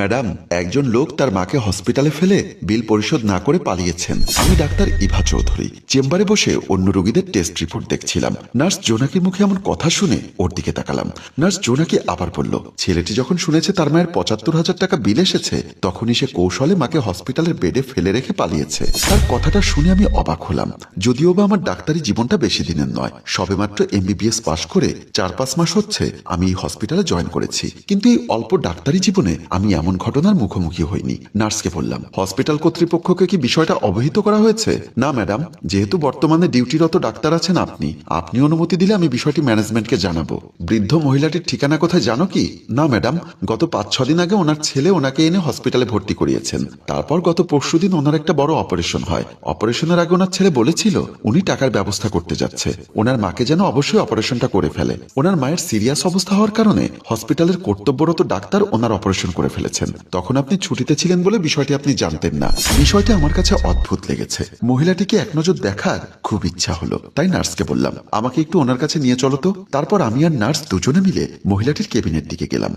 Madam, একজন লোক তার মাকে হসপিটালে ফেলে বিল পরিশোধ না করে পালিয়েছেন। আমি ডাক্তার ইভা চৌধুরী। চেম্বারে বসে অন্য রোগীদের টেস্ট রিপোর্ট দেখছিলাম। নার্স জোনাকির মুখে এমন কথা শুনে ওর দিকে তাকালাম। নার্স জোনাকি আবার বলল, ছেলেটি যখন শুনেছে তার মায়ের পঁচাত্তর হাজার টাকা বিল এসেছে, তখনই সে কৌশলে মাকে হসপিটালের বেডে ফেলে রেখে পালিয়েছে। তার কথাটা শুনে আমি অবাক হলাম। যদিও বা আমার ডাক্তারি জীবনটা বেশি দিনের নয় সবেমাত্র এমবিবিএস পাশ করে চার পাঁচ মাস হচ্ছে আমি হসপিটালে জয়েন করেছি। কিন্তু এই অল্প ডাক্তারি জীবনে আমি এমন ঘটনার মুখোমুখি হইনি। নার্সকে বললাম, হসপিটাল কর্তৃপক্ষকে কি বিষয়টা অবহিত করা হয়েছে? না, ম্যাডাম। যেহেতু বর্তমানে ডিউটিরত ডাক্তার আছেন আপনি আপনি অনুমতি দিলে আমি বিষয়টি ম্যানেজমেন্টকে জানাব। বৃদ্ধ মহিলাটির ঠিকানা কোথায় জানো কি? না, ম্যাডাম। গত পাঁচ, ছ দিন আগে ওনার ছেলে ওনাকে এনে হসপিটালে ভর্তি করিয়েছেন। তারপর গত পরশুদিন ওনার একটা বড় অপারেশন হয়। অপারেশনের আগে ওনার ছেলে বলেছিল, উনি টাকার ব্যবস্থা করতে যাচ্ছে। ওনার মাকে যেন অবশ্যই অপারেশনটা করে ফেলে। ওনার মায়ের সিরিয়াস অবস্থা হওয়ার কারণে হসপিটালের কর্তব্যরত ডাক্তার ওনার অপারেশন করে ফেলেছেন তখন আপনি ছুটিতে ছিলেন বলে বিষয়টি আপনি জানতেন না। বিষয়টি আমার কাছে অদ্ভুত লেগেছে। মহিলাটিকে এক নজর দেখার খুব ইচ্ছা হলো। তাই নার্সকে বললাম, আমাকে একটু ওনার কাছে নিয়ে চলো তো। তারপর আমি আর নার্স দুজনে মিলে মহিলাটির কেবিনের দিকে গেলাম।